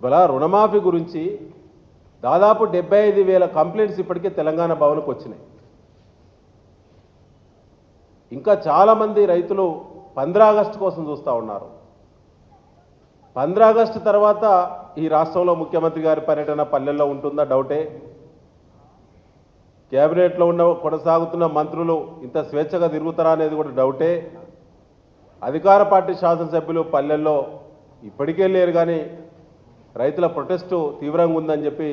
ఇవాళ రుణమాఫీ గురించి దాదాపు డెబ్బై ఐదు వేల కంప్లైంట్స్ ఇప్పటికే తెలంగాణ భవన్కి వచ్చినాయి. ఇంకా చాలామంది రైతులు పంద్రా ఆగస్టు కోసం చూస్తూ ఉన్నారు. పంద్రా ఆగస్టు తర్వాత ఈ రాష్ట్రంలో ముఖ్యమంత్రి గారి పర్యటన పల్లెల్లో ఉంటుందా? డౌటే. కేబినెట్లో ఉన్న కొనసాగుతున్న మంత్రులు ఇంత స్వేచ్ఛగా తిరుగుతారా అనేది కూడా డౌటే. అధికార పార్టీ శాసనసభ్యులు పల్లెల్లో ఇప్పటికే లేరు కానీ రైతుల ప్రొటెస్టు తీవ్రంగా ఉందని చెప్పి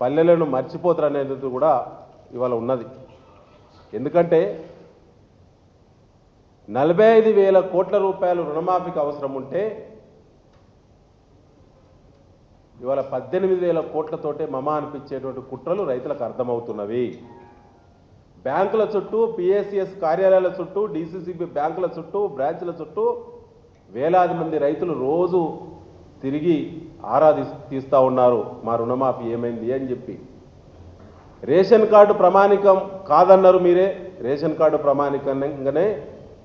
పల్లెలను మర్చిపోతారు అనేది కూడా ఇవాళ ఉన్నది. ఎందుకంటే నలభై ఐదు వేల కోట్ల రూపాయలు రుణమాఫీకి అవసరం ఉంటే ఇవాళ పద్దెనిమిది వేల కోట్లతోటే మమ అనిపించేటువంటి కుట్రలు రైతులకు అర్థమవుతున్నవి. బ్యాంకుల చుట్టూ పిఎస్సిఎస్ కార్యాలయాల చుట్టూ డిసిసిబి బ్యాంకుల చుట్టూ బ్రాంచ్ల చుట్టూ వేలాది మంది రైతులు రోజు తిరిగి ఆరా తీస్తూ తీస్తా ఉన్నారు మా రుణమాఫీ ఏమైంది అని చెప్పి. రేషన్ కార్డు ప్రమాణికం కాదన్నారు మీరే రేషన్ కార్డు ప్రమాణికంగానే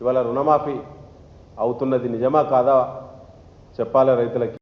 ఇవాళ రుణమాఫీ అవుతున్నది నిజమా కాదా చెప్పాలి రైతులకి.